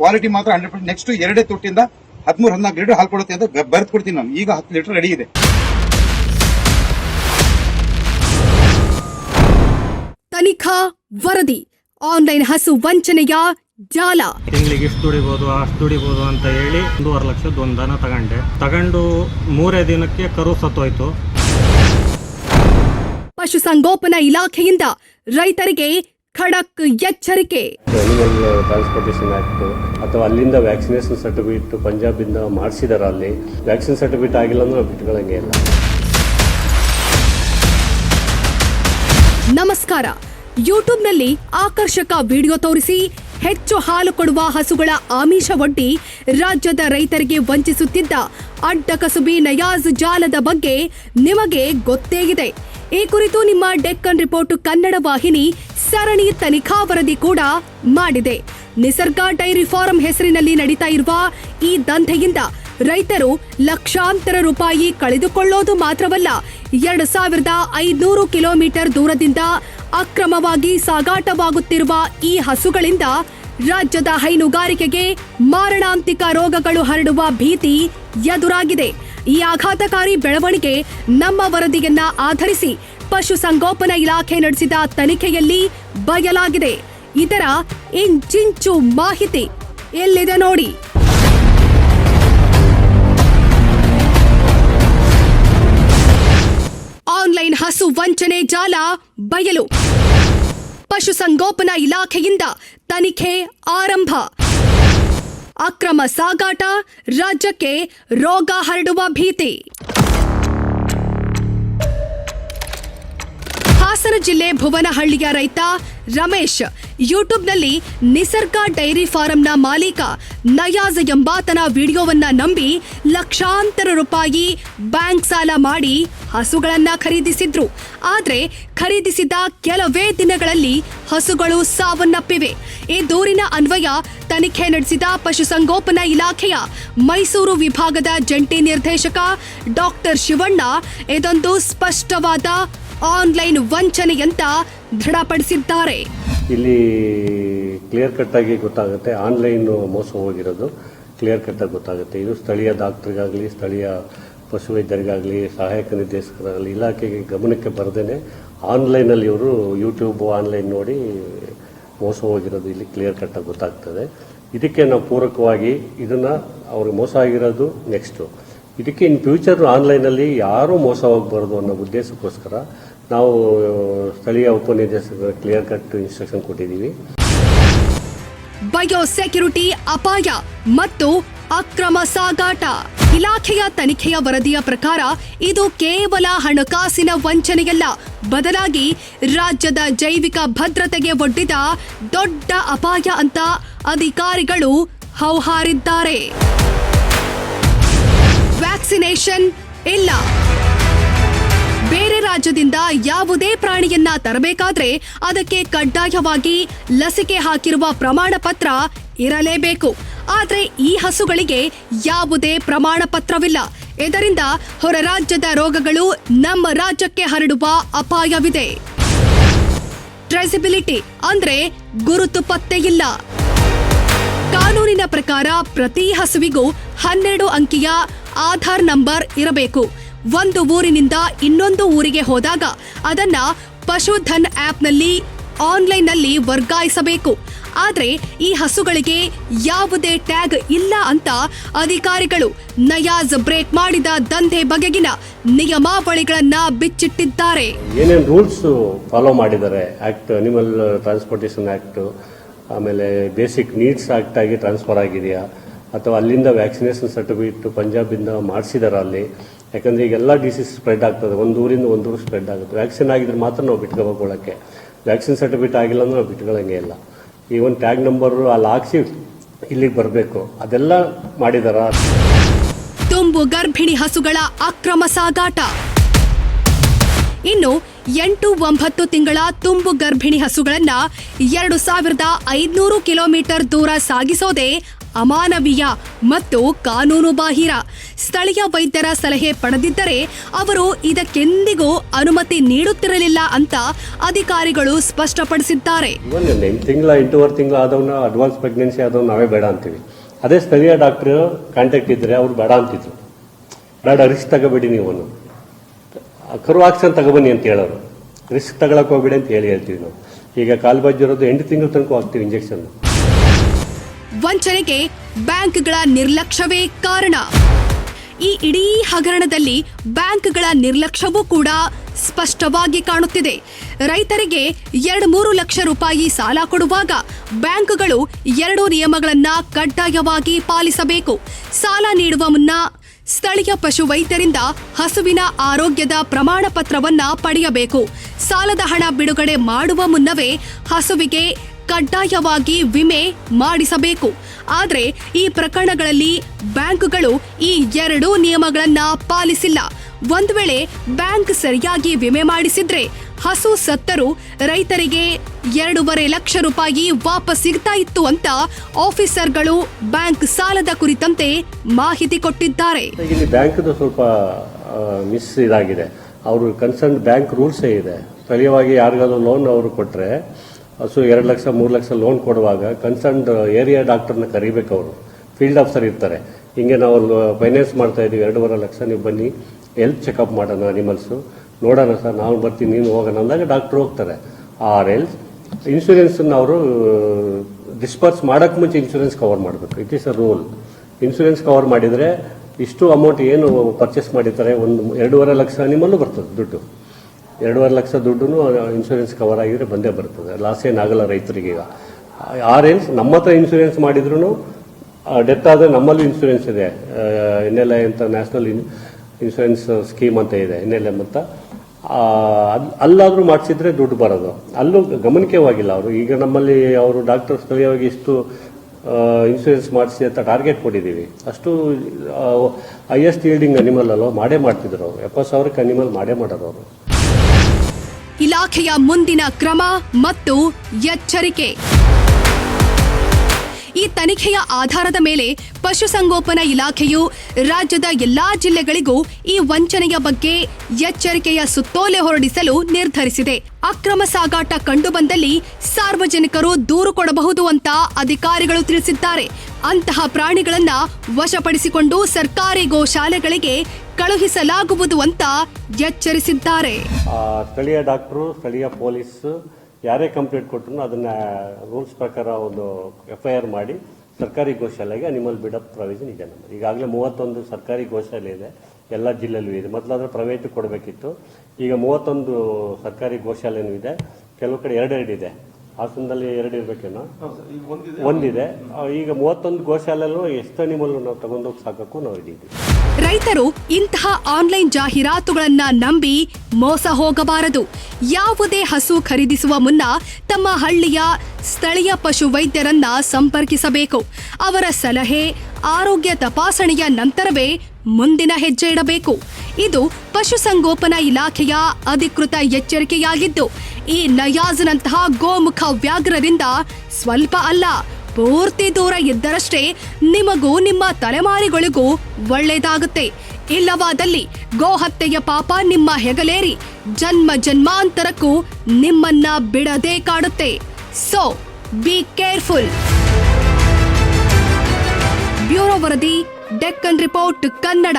Quality ಮಾತ್ರ hundred percent next ಎರಡೇ ತೊಟ್ಟಿಂದ ಹದಿಮೂರು ಹದಿನಾಲ್ಕು ಲೀಟರ್ ಹಾಲು ಕೊಡುತ್ತೆ ಅಂತ ಬರ್ತ್ ಕೊಡ್ತೀನಿ ನಾನು. ಈಗ ಹತ್ತು ಲೀಟರ್ ರೆಡಿ ಇದೆ. ತನಿಖಾ ವರದಿ. ಆನ್ಲೈನ್ ಹಸು ವಂಚನೆಯ ಜಾಲ. ತಿಂಗಳಿಗೆ ಇಷ್ಟು ದುಡಿಬೋದು ಅಷ್ಟು ದುಡಿಬೋದು ಅಂತ ಹೇಳಿ ಒಂದೂವರೆ ಲಕ್ಷದ ಒಂದು ದನ ತಗೊಂಡೆ. ತಗೊಂಡು ಮೂರೇ ದಿನಕ್ಕೆ ಕರು ಸತ್ತೋಯ್ತು. ಪಶುಸಂಗೋಪನಾ ಇಲಾಖೆಯಿಂದ ರೈತರಿಗೆ ಖಡಕ್ ಎಚ್ಚರಿಕೆ. ಅನಿಮಲ್ ಟ್ರಾನ್ಸ್ಪೋರ್ಟೇಷನ್ ಆ್ಯಕ್ಟ್ ಅಥವಾ ಅಲ್ಲಿಂದ ವ್ಯಾಕ್ಸಿನೇಷನ್ ಸರ್ಟಿಫಿಕೇಟ್ ಪಂಜಾಬಿಂದ ಮಾಡಿಸಿದಾರ ಅಲ್ಲಿ. ವ್ಯಾಕ್ಸಿನ್ ಸರ್ಟಿಫಿಕೇಟ್ ಆಗಿಲ್ಲ ಅಂದ್ರೆ ಬಿಟ್ಕೊಳಂಗೆ ಬಿಟ್ಕೊಳ್ಳಂಗೆ ಇಲ್ಲ. ನಮಸ್ಕಾರ. ಯೂಟ್ಯೂಬ್ನಲ್ಲಿ ಆಕರ್ಷಕ ವಿಡಿಯೋ ತೋರಿಸಿ ಹೆಚ್ಚು ಹಾಲು ಕೊಡುವ ಹಸುಗಳ ಆಮಿಷ ಒಡ್ಡಿ ರಾಜ್ಯದ ರೈತರಿಗೆ ವಂಚಿಸುತ್ತಿದ್ದ ಅಡ್ಡಕಸುಬಿ ನಯಾಜ್ ಜಾಲದ ಬಗ್ಗೆ ನಿಮಗೆ ಗೊತ್ತೇ ಇದೆ. ಈ ಕುರಿತು ನಿಮ್ಮ ಡೆಕ್ಕನ್ ರಿಪೋರ್ಟ್ ಕನ್ನಡ ವಾಹಿನಿ ಸರಣಿ ತನಿಖಾ ವರದಿ ಕೂಡ ಮಾಡಿದೆ. ನಿಸರ್ಗ ಡೈರಿ ಫಾರಂ ಹೆಸರಿನಲ್ಲಿ ನಡೀತಾ ಇರುವ ಈ ದಂಧೆಯಿಂದ ರೈತರು ಲಕ್ಷಾಂತರ ರೂಪಾಯಿ ಕಳೆದುಕೊಳ್ಳೋದು ಮಾತ್ರವಲ್ಲ, ಎರಡು ಸಾವಿರದ ಐದುನೂರು ಕಿಲೋಮೀಟರ್ ದೂರದಿಂದ ಅಕ್ರಮವಾಗಿ ಸಾಗಾಟವಾಗುತ್ತಿರುವ ಈ ಹಸುಗಳಿಂದ ರಾಜ್ಯದ ಹೈನುಗಾರಿಕೆಗೆ ಮಾರಣಾಂತಿಕ ರೋಗಗಳು ಹರಡುವ ಭೀತಿ ಎದುರಾಗಿದೆ. ಈ ಆಘಾತಕಾರಿ ಬೆಳವಣಿಗೆ ನಮ್ಮ ವರದಿಯನ್ನ ಆಧರಿಸಿ ಪಶುಸಂಗೋಪನಾ ಇಲಾಖೆ ನಡೆಸಿದ ತನಿಖೆಯಲ್ಲಿ ಬಯಲಾಗಿದೆ. ಇದರ ಇಂಚಿಂಚು ಮಾಹಿತಿ ಎಲ್ಲಿದೆ ನೋಡಿ. ಆನ್ಲೈನ್ ಹಸು ವಂಚನೆ ಜಾಲ ಬಯಲು. ಪಶುಸಂಗೋಪನಾ ಇಲಾಖೆಯಿಂದ ತನಿಖೆ ಆರಂಭ. ಅಕ್ರಮ ಸಾಗಾಟ ರಾಜ್ಯಕ್ಕೆ ರೋಗ ಹರಡುವ ಭೀತಿ ಹಾಸನ ಜಿಲ್ಲೆ ಭುವನಹಳ್ಳಿಯ ರೈತ ರಮೇಶ್ ಯೂಟ್ಯೂಬ್ನಲ್ಲಿ ನಿಸರ್ಗ ಡೈರಿ ಫಾರಂನ ಮಾಲೀಕ ನಯಾಜ್ ಎಂಬಾತನ ವಿಡಿಯೋವನ್ನ ನಂಬಿ ಲಕ್ಷಾಂತರ ರೂಪಾಯಿ ಬ್ಯಾಂಕ್ ಸಾಲ ಮಾಡಿ ಹಸುಗಳನ್ನ ಖರೀದಿಸಿದ್ರು. ಆದ್ರೆ ಖರೀದಿಸಿದ ಕೆಲವೇ ದಿನಗಳಲ್ಲಿ ಹಸುಗಳು ಸಾವನ್ನಪ್ಪಿವೆ. ಈ ದೂರಿನ ಅನ್ವಯ ತನಿಖೆ ನಡೆಸಿದ ಪಶುಸಂಗೋಪನಾ ಇಲಾಖೆಯ ಮೈಸೂರು ವಿಭಾಗದ ಜಂಟಿ ನಿರ್ದೇಶಕ ಡಾಕ್ಟರ್ ಶಿವಣ್ಣ. ಇದೊಂದು ಸ್ಪಷ್ಟವಾದ ಆನ್ಲೈನ್ ವಂಚನೆಯಂತ ದೃಢಪಡಿಸಿದ್ದಾರೆ. ಇಲ್ಲಿ ಕ್ಲಿಯರ್ ಕಟ್ ಆಗಿ ಗೊತ್ತಾಗುತ್ತೆ, ಆನ್ಲೈನ್ ಮೋಸ ಹೋಗಿರೋದು ಕ್ಲಿಯರ್ ಕಟ್ ಆಗಿ ಗೊತ್ತಾಗುತ್ತೆ. ಇದು ಸ್ಥಳೀಯ ಡಾಕ್ಟ್ರಿಗಾಗಲಿ, ಸ್ಥಳೀಯ ಪಶುವೈದ್ಯರಿಗಾಗಲಿ, ಸಹಾಯಕ ನಿರ್ದೇಶಕರಾಗಲಿ, ಇಲಾಖೆಗೆ ಗಮನಕ್ಕೆ ಬರದೇನೆ ಆನ್ಲೈನಲ್ಲಿ ಇವರು ಯೂಟ್ಯೂಬ್ ಆನ್ಲೈನ್ ನೋಡಿ ಮೋಸ ಹೋಗಿರೋದು ಇಲ್ಲಿ ಕ್ಲಿಯರ್ ಕಟ್ಟಾಗಿ ಗೊತ್ತಾಗ್ತದೆ. ಇದಕ್ಕೆ ನಾವು ಪೂರಕವಾಗಿ ಇದನ್ನು ಅವ್ರಿಗೆ ಮೋಸ ಆಗಿರೋದು ನೆಕ್ಸ್ಟು ಇದಕ್ಕೆ ಇನ್ ಫ್ಯೂಚರ್ ಆನ್ಲೈನಲ್ಲಿ ಯಾರೂ ಮೋಸ ಹೋಗಬಾರ್ದು ಅನ್ನೋ ಉದ್ದೇಶಕ್ಕೋಸ್ಕರ ನಾವು ಸ್ಥಳೀಯ ಉಪನಿರ್ದೇಶಕರ ಕ್ಲಿಯರ್ ಕಟ್ ಇನ್ಸ್ಟ್ರಕ್ಷನ್ ಕೊಟ್ಟಿದ್ದೀವಿ. ಬಯೋಸೆಕ್ಯುರಿಟಿ ಅಪಾಯ ಮತ್ತು ಅಕ್ರಮ ಸಾಗಾಟ. ಇಲಾಖೆಯ ತನಿಖೆಯ ವರದಿಯ ಪ್ರಕಾರ ಇದು ಕೇವಲ ಹಣಕಾಸಿನ ವಂಚನೆಯಲ್ಲ. ಬದಲಾಗಿ ರಾಜ್ಯದ ಜೈವಿಕ ಭದ್ರತೆಗೆ ಒಡ್ಡಿದ ದೊಡ್ಡ ಅಪಾಯ ಅಂತ ಅಧಿಕಾರಿಗಳು ಹೌಹಾರಿದ್ದಾರೆ. ವ್ಯಾಕ್ಸಿನೇಷನ್ ಇಲ್ಲ. ಬೇರೆ ರಾಜ್ಯದಿಂದ ಯಾವುದೇ ಪ್ರಾಣಿಯನ್ನ ತರಬೇಕಾದ್ರೆ ಅದಕ್ಕೆ ಕಡ್ಡಾಯವಾಗಿ ಲಸಿಕೆ ಹಾಕಿರುವ ಪ್ರಮಾಣ ಪತ್ರ ಇರಲೇಬೇಕು. ಆದ್ರೆ ಈ ಹಸುಗಳಿಗೆ ಯಾವುದೇ ಪ್ರಮಾಣ ಪತ್ರವಿಲ್ಲ. ಇದರಿಂದ ಹೊರ ರಾಜ್ಯದ ರೋಗಗಳು ನಮ್ಮ ರಾಜ್ಯಕ್ಕೆ ಹರಡುವ ಅಪಾಯವಿದೆ. ಟ್ರೆಸಿಬಿಲಿಟಿ ಅಂದ್ರೆ ಗುರುತು ಪತ್ತೆ ಇಲ್ಲ. ಕಾನೂನಿನ ಪ್ರಕಾರ ಪ್ರತಿ ಹಸುವಿಗೂ ಹನ್ನೆರಡು ಅಂಕಿಯ ಆಧಾರ್ ನಂಬರ್ ಇರಬೇಕು. ಒಂದು ಊರಿನಿಂದ ಇನ್ನೊಂದು ಊರಿಗೆ ಹೋದಾಗ ಅದನ್ನ ಪಶುಧನ್ ಆ್ಯಪ್ನಲ್ಲಿ ಆನ್ಲೈನ್ನಲ್ಲಿ ವರ್ಗಾಯಿಸಬೇಕು. ಆದರೆ ಈ ಹಸುಗಳಿಗೆ ಯಾವುದೇ ಟ್ಯಾಗ್ ಇಲ್ಲ ಅಂತ ಅಧಿಕಾರಿಗಳು ನಯಾಜ್ ಬ್ರೇಕ್ ಮಾಡಿದ ದಂಧೆ ಬಗೆಗಿನ ನಿಯಮಾವಳಿಗಳನ್ನ ಬಿಚ್ಚಿಟ್ಟಿದ್ದಾರೆ. ಏನೇನು ರೂಲ್ಸ್ ಫಾಲೋ ಮಾಡಿದ್ದಾರೆ? ಆಕ್ಟ್ ಅನಿಮಲ್ ಟ್ರಾನ್ಸ್ಪೋರ್ಟೇಷನ್ ಆಕ್ಟ್ ಆಮೇಲೆ ಬೇಸಿಕ್ ನೀಡ್ಸ್ ಆಕ್ಟ್ ಆಗಿ ಟ್ರಾನ್ಸ್ಫರ್ ಆಗಿದೆಯಾ? ಅಥವಾ ಅಲ್ಲಿಂದ ವ್ಯಾಕ್ಸಿನೇಷನ್ ಸರ್ಟಿಫಿಕೇಟ್ ಪಂಜಾಬಿಂದ ಮಾಡಿಸಿದಾರ ಅಲ್ಲಿ. ಯಾಕಂದ್ರೆ ಈಗೆಲ್ಲ ಡಿಸೀಸ್ ಸ್ಪ್ರೆಡ್ ಆಗ್ತದೆ. ಒಂದು ಊರಿಂದ ಒಂದು ಊರು ಸ್ಪ್ರೆಡ್ ಆಗುತ್ತೆ. ವ್ಯಾಕ್ಸಿನ್ ಆಗಿದ್ರೆ ಮಾತ್ರ ನಾವು ಬಿಟ್ಕೊಳ್ಳೋಕೆ ವ್ಯಾಕ್ಸಿನ್ ಸರ್ಟಿಫಿಕೇಟ್ ಆಗಿಲ್ಲ ಅಂದ್ರೆ ನಾವು ಬಿಟ್ಕೊಳ್ಳಂಗೆ ಇಲ್ಲ. ಈ ಒಂದು ಟ್ಯಾಗ್ ನಂಬರು ಅಲ್ಲಿ ಹಾಕ್ಸಿ ಇಲ್ಲಿಗೆ ಬರಬೇಕು. ಅದೆಲ್ಲ ಮಾಡಿದಾರ? ತುಂಬು ಗರ್ಭಿಣಿ ಹಸುಗಳ ಅಕ್ರಮ ಸಾಗಾಟ. ಇನ್ನು ಎಂಟು ಒಂಬತ್ತು ತಿಂಗಳ ತುಂಬು ಗರ್ಭಿಣಿ ಹಸುಗಳನ್ನ ಎರಡು ಸಾವಿರದ ಐದುನೂರು ಕಿಲೋಮೀಟರ್ ದೂರ ಸಾಗಿಸೋದೇ ಅಮಾನವೀಯ ಮತ್ತು ಕಾನೂನು ಬಾಹಿರ ಸ್ಥಳೀಯ ವೈದ್ಯರ ಸಲಹೆ ಪಡೆದಿದ್ದರೆ ಅವರು ಇದಕ್ಕೆಂದಿಗೂ ಅನುಮತಿ ನೀಡುತ್ತಿರಲಿಲ್ಲ ಅಂತ ಅಧಿಕಾರಿಗಳು ಸ್ಪಷ್ಟಪಡಿಸಿದ್ದಾರೆ. ತಿಂಗಳ, ಎಂಟೂವರೆ ತಿಂಗಳು ಆದವನ್ನ ಅಡ್ವಾನ್ಸ್ ಪ್ರೆಗ್ನೆನ್ಸಿ ಆದವ್ನು ನಾವೇ ಬೇಡ ಅಂತೀವಿ. ಅದೇ ಸ್ಥಳೀಯ ಡಾಕ್ಟರ್ ಕಾಂಟ್ಯಾಕ್ಟ್ ಇದ್ರೆ ಅವ್ರು ಬೇಡ ಅಂತಿದ್ರು. ಬೇಡ ರಿಸ್ಕ್ ತಗೋಬೇಡಿ ನೀವು. ಕರು ಆಕ್ಸನ್ ತಗೋಬನ್ನಿ ಅಂತ ಹೇಳೋರು. ರಿಸ್ಕ್ ತಗೊಳಕ್ ಹೋಗ್ಬೇಡಿ ಅಂತ ಹೇಳಿ ಹೇಳ್ತೀವಿ ನಾವು. ಈಗ ಕಾಲು ಬಜ್ಜಿರೋದು ಎಂಟು ತಿಂಗಳ ತನಕ ಹಾಕ್ತೀವಿ ಇಂಜೆಕ್ಷನ್ ವಂಚನೆಗೆ ಬ್ಯಾಂಕ್ಗಳ ನಿರ್ಲಕ್ಷ್ಯವೇ ಕಾರಣ. ಈ ಇಡೀ ಹಗರಣದಲ್ಲಿ ಬ್ಯಾಂಕ್ಗಳ ನಿರ್ಲಕ್ಷ್ಯವೂ ಕೂಡ ಸ್ಪಷ್ಟವಾಗಿ ಕಾಣುತ್ತಿದೆ. ರೈತರಿಗೆ ಎರಡು ಮೂರು ಲಕ್ಷ ರೂಪಾಯಿ ಸಾಲ ಕೊಡುವಾಗ ಬ್ಯಾಂಕ್ಗಳು ಎರಡು ನಿಯಮಗಳನ್ನು ಕಡ್ಡಾಯವಾಗಿ ಪಾಲಿಸಬೇಕು. ಸಾಲ ನೀಡುವ ಮುನ್ನ ಸ್ಥಳೀಯ ಪಶು ವೈದ್ಯರಿಂದ ಹಸುವಿನ ಆರೋಗ್ಯದ ಪ್ರಮಾಣ ಪತ್ರವನ್ನ ಪಡೆಯಬೇಕು. ಸಾಲದ ಹಣ ಬಿಡುಗಡೆ ಮಾಡುವ ಮುನ್ನವೇ ಹಸುವಿಗೆ ಕಡ್ಡಾಯವಾಗಿ ವಿಮೆ ಮಾಡಿಸಬೇಕು. ಆದರೆ ಈ ಪ್ರಕರಣಗಳಲ್ಲಿ ಬ್ಯಾಂಕ್ಗಳು ಈ ಎರಡೂ ನಿಯಮಗಳನ್ನು ಪಾಲಿಸಿಲ್ಲ. ಒಂದು ವೇಳೆ ಬ್ಯಾಂಕ್ ಸರಿಯಾಗಿ ವಿಮೆ ಮಾಡಿಸಿದ್ರೆ ಹಸು ಸತ್ತರು ರೈತರಿಗೆ ಎರಡೂವರೆ ಲಕ್ಷ ರೂಪಾಯಿ ವಾಪಸ್ ಸಿಗ್ತಾ ಇತ್ತು ಅಂತ ಆಫೀಸರ್ಗಳು ಬ್ಯಾಂಕ್ ಸಾಲದ ಕುರಿತಂತೆ ಮಾಹಿತಿ ಕೊಟ್ಟಿದ್ದಾರೆ. ಇಲ್ಲಿ ಬ್ಯಾಂಕ್ದು ಸ್ವಲ್ಪ ಮಿಸ್ ಇದಾಗಿದೆ. ಅವರು ಕನ್ಸರ್ನ್ ಬ್ಯಾಂಕ್ ರೂಲ್ಸೇ ಇದೆ. ಸ್ಥಳೀಯವಾಗಿ ಯಾರಿಗಾದ್ರೂ ಲೋನ್ ಅವರು ಕೊಟ್ಟರೆ ಹಸು ಎರಡು ಲಕ್ಷ, ಮೂರು ಲಕ್ಷ ಲೋನ್ ಕೊಡುವಾಗ ಕನ್ಸರ್ನ್ಡ್ ಏರಿಯಾ ಡಾಕ್ಟರ್ನ ಕರಿಬೇಕು ಅವರು. ಫೀಲ್ಡ್ ಆಫೀಸರ್ ಇರ್ತಾರೆ. ಹಿಂಗೆ ನಾವು ಫೈನಾನ್ಸ್ ಮಾಡ್ತಾ ಇದ್ದೀವಿ ಎರಡೂವರೆ ಲಕ್ಷ ನೀವು ಬನ್ನಿ. ಹೆಲ್ತ್ ಚೆಕಪ್ ಮಾಡೋಣ ಅನಿಮಲ್ಸು ನೋಡೋಣ ಸರ್ ನಾವು ಬರ್ತೀನಿ, ನೀನು ಹೋಗೋಣ ಅಂದಾಗ ಡಾಕ್ಟ್ರು ಹೋಗ್ತಾರೆ. ಆರ್ ಎಲ್ ಇನ್ಶೂರೆನ್ಸನ್ನು ಅವರು ಡಿಸ್ಪರ್ಸ್ ಮಾಡೋಕ್ಕೆ ಮುಂಚೆ ಇನ್ಶೂರೆನ್ಸ್ ಕವರ್ ಮಾಡಬೇಕು. It is a rule insurance cover ಮಾಡಿದರೆ ಇಷ್ಟು ಅಮೌಂಟ್ ಏನು ಪರ್ಚೇಸ್ ಮಾಡಿರ್ತಾರೆ, ಒಂದು, ಎರಡೂವರೆ ಲಕ್ಷ ಅನಿಮಲ್ಲು ಬರ್ತದೆ ದುಡ್ಡು. ಎರಡೂವರೆ ಲಕ್ಷ ದುಡ್ಡು ಇನ್ಶೂರೆನ್ಸ್ ಕವರ್ ಆಗಿದ್ರೆ ಬಂದೇ ಬರ್ತದೆ. ಲಾಸ್ ಏನಾಗಲ್ಲ ರೈತರಿಗೆ ಈಗ. ಆರ್ ರೇಂಜ್ ನಮ್ಮ ಹತ್ರ ಇನ್ಶೂರೆನ್ಸ್ ಮಾಡಿದ್ರು ಡೆತ್ ಆದರೆ ನಮ್ಮಲ್ಲೂ ಇನ್ಶೂರೆನ್ಸ್ ಇದೆ. ಎನ್ ಎಲ್ ಐ ಅಂತ ನ್ಯಾಷನಲ್ ಇನ್ಶೂರೆನ್ಸ್ ಸ್ಕೀಮ್ ಅಂತ ಇದೆ, ಎನ್ ಎಲ್ ಎಂ ಅಂತ. ಅಲ್ಲಾದರೂ ಅಲ್- ಅಲ್ಲಾದ್ರೂ ಮಾಡಿಸಿದ್ರೆ ದುಡ್ಡು ಬರೋದು. ಅಲ್ಲೂ ಗಮನಿಕೆವಾಗಿಲ್ಲ ಅವರು. ಈಗ ನಮ್ಮಲ್ಲಿ ಅವರು ಡಾಕ್ಟರ್ ಸ್ಥಳೀಯವಾಗಿ ಇಷ್ಟು ಇನ್ಶೂರೆನ್ಸ್ ಮಾಡಿಸಿ ಅಂತ ಟಾರ್ಗೆಟ್ ಕೊಟ್ಟಿದ್ದೀವಿ. ಅಷ್ಟು ಹೈಯೆಸ್ಟ್ ಈಲ್ಡಿಂಗ್ ಅನಿಮಲ್ ಅಲ್ವ, ಮಾಡೇ ಮಾಡ್ತಿದ್ರು ಅವರು. ಎಪ್ಪತ್ತು ಸಾವಿರಕ್ಕೆ ಅನಿಮಲ್ ಮಾಡೇ ಮಾಡೋರು ಅವರು. ಇಲಾಖೆಯ ಮುಂದಿನ ಕ್ರಮ ಮತ್ತು ಎಚ್ಚರಿಕೆ. ಈ ತನಿಖೆಯ ಆಧಾರದ ಮೇಲೆ ಪಶುಸಂಗೋಪನಾ ಇಲಾಖೆಯು ರಾಜ್ಯದ ಎಲ್ಲಾ ಜಿಲ್ಲೆಗಳಿಗೂ ಈ ವಂಚನೆಯ ಬಗ್ಗೆ ಎಚ್ಚರಿಕೆಯ ಸುತ್ತೋಲೆ ಹೊರಡಿಸಲು ನಿರ್ಧರಿಸಿದೆ. ಅಕ್ರಮ ಸಾಗಾಟ ಕಂಡುಬಂದಲ್ಲಿ ಸಾರ್ವಜನಿಕರು ದೂರು ಕೊಡಬಹುದು ಅಂತ ಅಧಿಕಾರಿಗಳು ತಿಳಿಸಿದ್ದಾರೆ. ಅಂತಹ ಪ್ರಾಣಿಗಳನ್ನ ವಶಪಡಿಸಿಕೊಂಡು ಸರ್ಕಾರಿ ಗೋಶಾಲೆಗಳಿಗೆ ಕಳುಹಿಸಲಾಗುವುದು ಅಂತ ಎಚ್ಚರಿಸಿದ್ದಾರೆ. ಆ, ಸ್ಥಳೀಯ ಡಾಕ್ಟ್ರು ಸ್ಥಳೀಯ ಪೊಲೀಸ್ ಯಾರೇ ಕಂಪ್ಲೇಂಟ್ ಕೊಟ್ಟರು ಅದನ್ನ ರೂಲ್ಸ್ ಪ್ರಕಾರ ಒಂದು ಎಫ್ ಐ ಆರ್ ಮಾಡಿ ಸರ್ಕಾರಿ ಗೋಶಾಲೆಗೆ ಅನಿಮಲ್ ಬಿಡಪ್ ಪ್ರಾವಿಷನ್ ಇದೆ ನಮ್ಮದು ಈಗಾಗಲೇ ಮೂವತ್ತೊಂದು ಸರ್ಕಾರಿ ಗೋಶಾಲೆ ಇದೆ ಎಲ್ಲ ಜಿಲ್ಲೆಯಲ್ಲೂ ಇದೆ. ಮೊದಲಾದ್ರೆ ಪ್ರೈವೇಟ್ ಕೊಡಬೇಕಿತ್ತು. ಈಗ ಮೂವತ್ತೊಂದು ಸರ್ಕಾರಿ ಗೋಶಾಲೆನೂ ಇದೆ. ಕೆಲವು ಕಡೆ ಎರಡೆರಡು ಇದೆ. ಹಾಸನದಲ್ಲಿ ಎರಡು ಇರಬೇಕೇನೋ ಒಂದಿದೆ. ಈಗ ಮೂವತ್ತೊಂದು ಗೋಶಾಲೆಯಲ್ಲೂ ಎಷ್ಟು ಅನಿಮಲ್ ನಾವು ತಗೊಂಡೋಗಿ ಸಾಕಕ್ಕೂ ನಾವು ಇದ್ದೀವಿ. ರೈತರು ಇಂತಹ ಆನ್ಲೈನ್ ಜಾಹೀರಾತುಗಳನ್ನ ನಂಬಿ ಮೋಸ ಹೋಗಬಾರದು. ಯಾವುದೇ ಹಸು ಖರೀದಿಸುವ ಮುನ್ನ ತಮ್ಮ ಹಳ್ಳಿಯ ಸ್ಥಳೀಯ ಪಶು ವೈದ್ಯರನ್ನ ಸಂಪರ್ಕಿಸಬೇಕು. ಅವರ ಸಲಹೆ, ಆರೋಗ್ಯ ತಪಾಸಣೆಯ ನಂತರವೇ ಮುಂದಿನ ಹೆಜ್ಜೆ ಇಡಬೇಕು. ಇದು ಪಶುಸಂಗೋಪನಾ ಇಲಾಖೆಯ ಅಧಿಕೃತ ಎಚ್ಚರಿಕೆಯಾಗಿದ್ದು, ಈ ನಯಾಜ್ನಂತಹ ಗೋಮುಖ ವ್ಯಾಘ್ರದಿಂದ ಸ್ವಲ್ಪ ಅಲ್ಲ ಪೂರ್ತಿ ದೂರ ಇದ್ದರಷ್ಟೇ ನಿಮಗೂ ನಿಮ್ಮ ತಲೆಮಾರಿಗಳಿಗೂ ಒಳ್ಳೆಯದಾಗುತ್ತೆ. ಇಲ್ಲವಾದಲ್ಲಿ ಗೋಹತ್ಯೆಯ ಪಾಪ ನಿಮ್ಮ ಹೆಗಲೇರಿ ಜನ್ಮ ಜನ್ಮಾಂತರಕ್ಕೂ ನಿಮ್ಮನ್ನ ಬಿಡದೇ ಕಾಡುತ್ತೆ. ಸೊ ಬಿ ಕೇರ್ಫುಲ್ ಬ್ಯೂರೋ ವರದಿ, ಡೆಕ್ಕನ್ ರಿಪೋರ್ಟ್ ಕನ್ನಡ.